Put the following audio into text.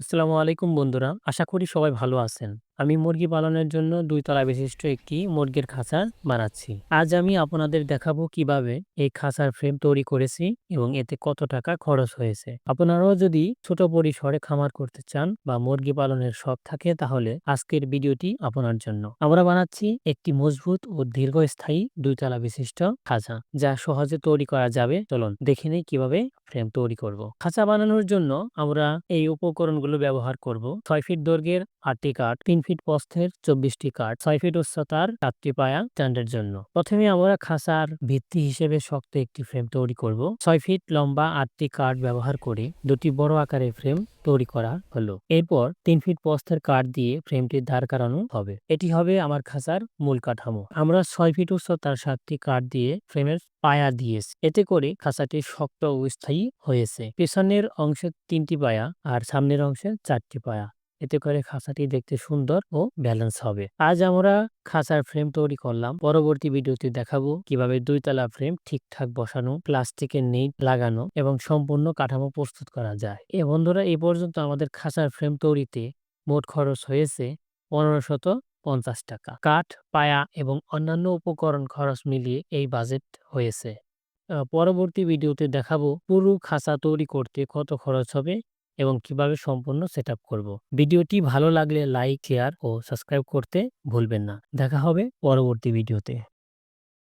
আসসালামু আলাইকুম বন্ধুরা আশা করি সবাই ভালো আছেন। আমি মুরগি পালনের জন্য দুই তলা বিশিষ্ট একটি মুরগির খাঁচা বানাচ্ছি। আজ আমি আপনাদের দেখাবো কীভাবে এই খাঁচার ফ্রেম তৈরি করেছি এবং এতে কত টাকা খরচ হয়েছে। আপনারাও যদি ছোট পরিসরে খামার করতে চান বা মুরগি পালনের শখ থাকে তাহলে আজকের ভিডিওটি আপনার জন্য। আমরা বানাচ্ছি একটি মজবুত ও দীর্ঘস্থায়ী দুই তলা বিশিষ্ট খাঁচা, যা সহজে তৈরি করা যাবে। চলুন দেখে নেই কীভাবে ফ্রেম তৈরি করব। খাঁচা বানানোর জন্য আমরা এই উপকরণগুলো ব্যবহার করব। ছয় ফিট দৈর্ঘ্যের আটটি কাঠ, তিন প্রস্থের চব্বিশটি কাঠ ছয় ফিট উচ্চতার চারটি পায়া স্ট্যান্ডের জন্য। প্রথমে আমরা খাঁচার ভিত্তি হিসেবে শক্ত একটি ফ্রেম তৈরি করব। ছয় ফিট লম্বা আটটি কাঠ ব্যবহার করে দুটি বড় আকারের ফ্রেম তৈরি করা হলো। এরপর তিন ফিট প্রস্থের কাঠ দিয়ে ফ্রেমটির ধার কাটানো হবে। এটি হবে আমার খাঁচার মূল কাঠামো। আমরা ছয় ফিট উচ্চতার সাতটি কাঠ দিয়ে ফ্রেমের পায়া দিয়েছি। এতে করে খাঁচাটি শক্ত ও স্থায়ী হয়েছে। পেছনের অংশে তিনটি পায়া আর সামনের অংশে চারটি পায়া। এতে করে খাঁচাটি দেখতে সুন্দর ও ব্যালেন্স হবে। আজ আমরা খাঁচার ফ্রেম তৈরি করলাম। পরবর্তী ভিডিওতে দেখাবো কীভাবে দুই দুইতলা ফ্রেম ঠিকঠাক বসানো প্লাস্টিকের নেট লাগানো এবং সম্পূর্ণ কাঠামো প্রস্তুত করা যায়। এ বন্ধুরা, এই পর্যন্ত আমাদের খাঁচার ফ্রেম তৈরিতে মোট খরচ হয়েছে পনেরো শত পঞ্চাশ টাকা। কাঠ, পায়া এবং অন্যান্য উপকরণ খরচ মিলিয়ে এই বাজেট হয়েছে। পরবর্তী ভিডিওতে দেখাবো পুরো খাঁচা তৈরি করতে কত খরচ হবে এবং কীভাবে সম্পূর্ণ সেট করব। ভিডিওটি ভালো লাগলে লাইক, শেয়ার ও সাবস্ক্রাইব করতে ভুলবেন না। দেখা হবে পরবর্তী ভিডিওতে।